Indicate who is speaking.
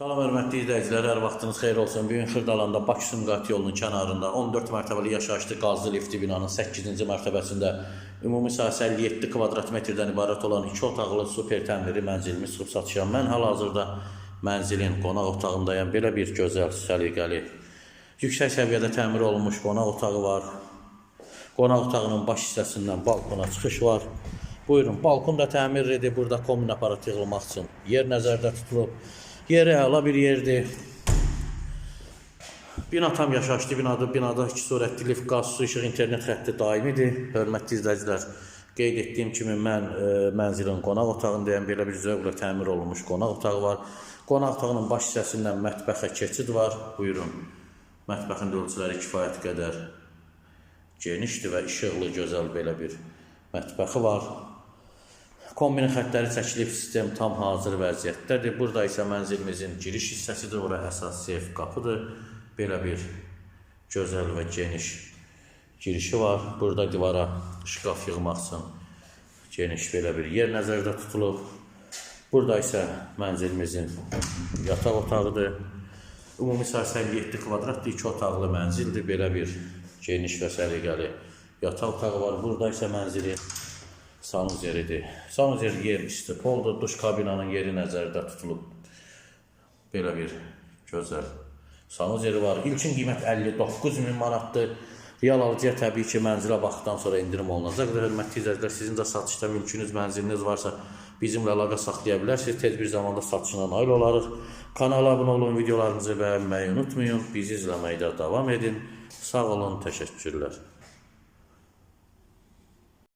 Speaker 1: Salam hörmətli izləyicilər, hər vaxtınız xeyir olsun. Bu gün Xırdalanda Bakı Sumqayıt yolunun kənarında 14 mərtəbəli yaşayışlı qazlı lifti binanın 8-ci mərtəbəsində ümumi sahəsi 57 kvadrat metrdən ibarət olan 2 otaqlı super təmirli mənzilimiz çıxıb satışa. Mən hal-hazırda mənzilin qonaq otağındayam. Belə bir gözəl, səliqəli, yüksək səviyyədə təmir olunmuş qonaq otağı var. Qonaq otağının baş hissəsindən balkona çıxış var. Buyurun, balkon da təmirlidir. Burada kombin aparat yığılmaq üçün yer nəzərdə tutulub. Yeri əla bir yerdir. Bina tam yaşayışlı binadır. Binada iki surətli lift, qaz, su, işıq, internet xətti daimidir. Hörmətli izləyicilər, qeyd etdiyim kimi mən e, mənzilin qonaq otağındayam. Belə bir zövqlə təmir olunmuş qonaq otağı var. Qonaq otağının baş hissəsindən mətbəxə keçid var. Buyurun. Mətbəxin ölçüləri kifayət qədər genişdir və işıqlı, gözəl belə bir mətbəxi var. Kombin xəttləri çəkilib, sistem tam hazır vəziyyətdədir. Burada isə mənzilimizin giriş hissəsidir, ora əsas seyf qapıdır. Belə bir gözəl və geniş girişi var. Burada divara şkaf yığmaq üçün geniş belə bir yer nəzərdə tutulub. Burada isə mənzilimizin yataq otağıdır. Ümumi sahəsi 57 kvadratdır, 2 otaqlı mənzildir. Belə bir geniş və səliqəli yataq otağı var. Burada isə mənzilin sanuz yeridir. Sanuz yeri yer istipoldur. Duş kabinanın yeri nəzərdə tutulub. Belə bir gözəl sanuz yeri var. İlkin qiymət 59 min manatdır. Real alıcıya təbii ki, mənzilə baxdıqdan sonra indirim olunacaqdır. Hörmətli izləyicilər, sizin də satışda mümkünüz mənziliniz varsa bizimlə əlaqə saxlaya bilərsiniz. Tez bir zamanda satışına nail olarıq. Kanala abunə olun, videolarımızı bəyənməyi unutmayın. Bizi izləməkdə davam edin. Sağ olun, təşəkkürlər.